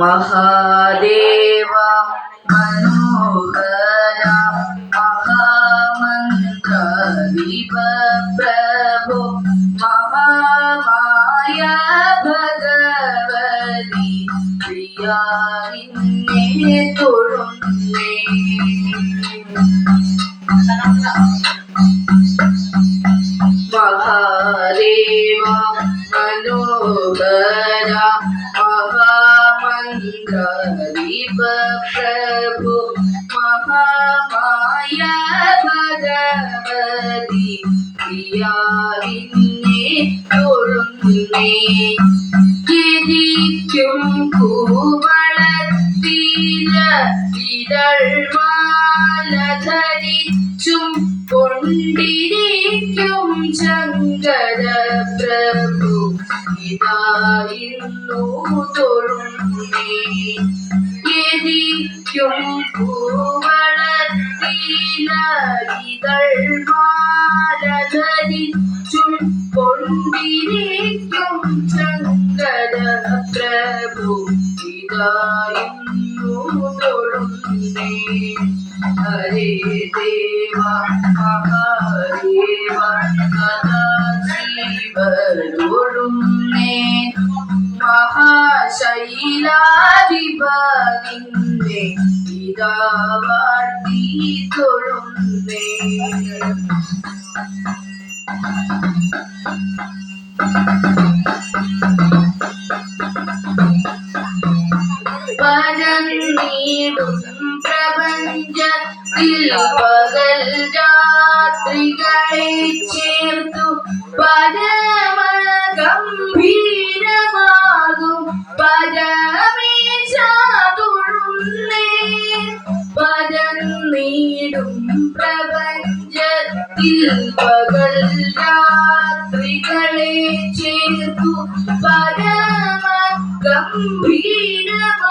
മഹാദേവ മനോഹര മഹാമന്ത്ര പ്രഭു മഹാമായ ഭഗവതി പ്രിയാവിന്നെ തൊഴുന്നേ. മഹാദേവ മനോഹര മഹാമന്ത്ര പ്രഭു മഹാമായ ഭഗവതി പ്രിയാവിന്നെ തൊഴുന്നേ ഗിരിക്കും കൂവളത്തില ഇതൾമാല ധരിച്ചും കൊണ്ടിരിക്കും ശങ്കര പ്രഭു ഇതായിരുന്നു തൊഴുന്നേ ഗിരിക്കും കൂവളത്തില ഇതൾമാല കൊണ്ടിരിക്കും ശങ്കര പ്രഭു ഇതായിരുന്നു തൊഴുന്നേ ഹരേ ദേവ മഹാദേവ സദാശിവ തൊഴുന്നേ മഹാശൈലാധിപതിന്റെ വാഴ്ത്തി തൊഴുന്നേ. പരന്നീടും പ്രപഞ്ചത്തിൽ പകൽ രാത്രികളെ ചേർത്തു പരമഗംഭീരമാകും പരമേശ തൊഴുന്നേ പരന്നീടും പ്രപഞ്ചത്തിൽ പകൽ രാത്രികളെ ചേർത്തു. പരമ ഗംഭീരമാകും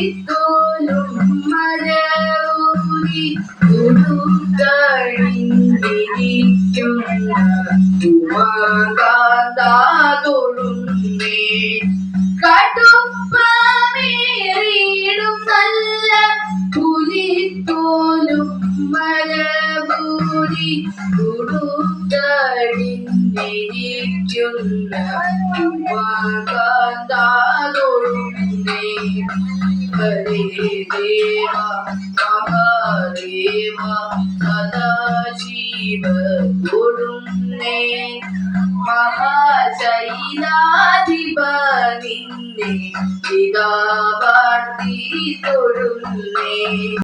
പുലിത്തോലും മരൂരി ഉടുത്തഴിഞ്ഞിരിക്കുന്ന ഉമാകാന്താ തൊഴുന്നേ നല്ല പുലിത്തോലും മരകൂടി ഉടുത്തഴിഞ്ഞിരിക്കുന്ന ഉമാകാന്താതൊഴുന്നേ ഹരേ ദേവ മഹാദേവ സദാശിവ തൊഴുന്നേ മഹാശൈലാധിപ നിന്നെ ഇതാ വാഴ്ത്തി തൊഴുന്നേ.